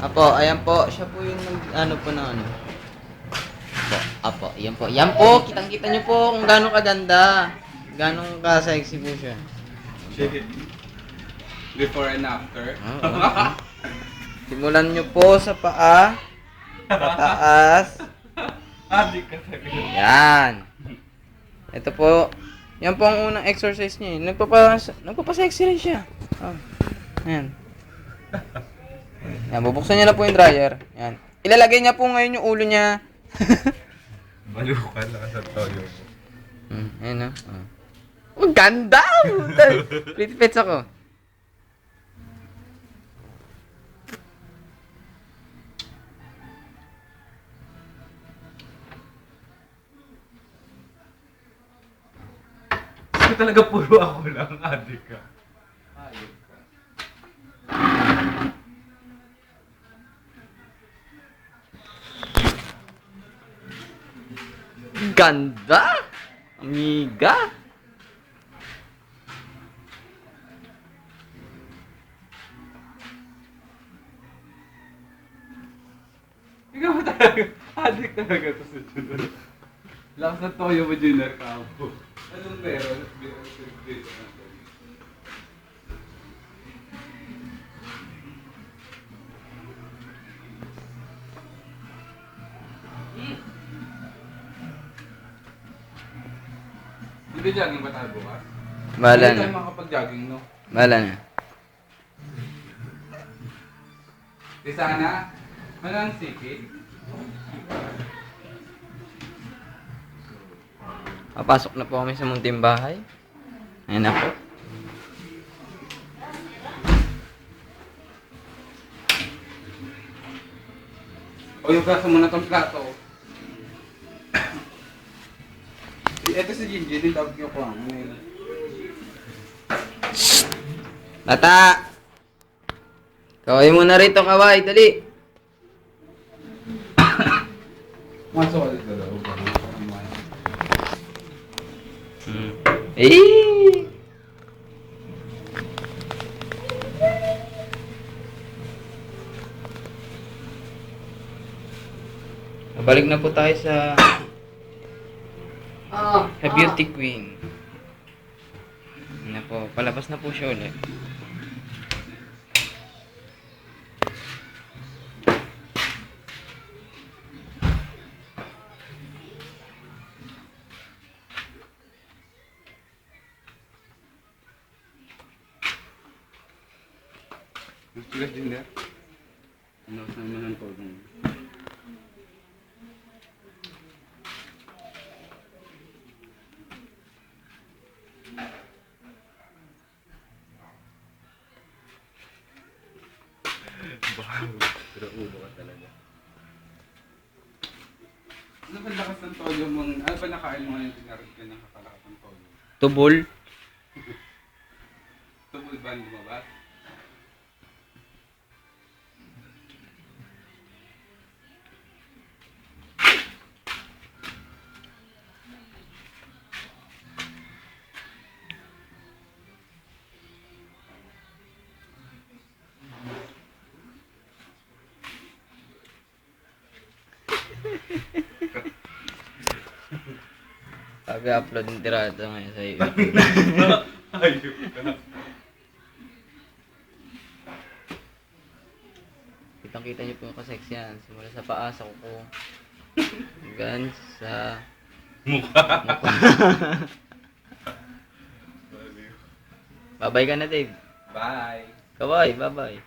Apo, ayan po. Siya po yung nag, ano po na ano. Apo, apo, yan po. Yan po, kitang-kita niyo po kung gaano kaganda. Gaano ka-sexy po siya. Before and after. Oo. Simulan niyo po sa paa. Pataas. Adik ka sa Yan. Ito po. Yan po ang unang exercise niya. eh. Nagpapa, nagpapa-sexy rin siya. Oh. Yan. Yan, bubuksan niya na po yung dryer. Yan. Ilalagay niya po ngayon yung ulo niya. Malukan na sa toyo mo. Hmm, ayun na. Oh. Ang ganda! Pretty pets ako. Kasi talaga puro ako lang, adik ka. Ganda! Amiga! Ikaw talaga, adik talaga to sa Junior. Lakas na toyo mo, Junior Cabo. Anong meron? Meron Hindi jogging ba tayo bukas? Bahala Hindi tayo na. makapag-jogging, no? Bahala na. Di sana, malang sikit. Papasok na po kami sa munting bahay. Ayan na po. O yung plato muna tong plato. Ito si Jinji, din tawag ko yun? Bata! Kaway mo na rito, kaway. Dali. Masok ka daw. Mga- Hmm. Eh! Balik na po tayo sa sa Beauty Queen. Ano na po, palabas na po siya ulit. Ang sulat din there. Ano sa mga ng tulong? Baka, pero ulo ka talaga. Ano ba lakas ng toyo mong, ano ba nakain mo ngayon tinarin ka ng kakalakas ng toyo? Tubol. Tubol ba ang lumabas? Sabi upload ng tirada ngayon sa YouTube. Ayok ka. Kitang kita niyo po yung kasex yan. Simula sa paa, sa kuko. Hanggang sa Mukha. mukha. Babay ka na, Dave. Bye. Kaway, babay.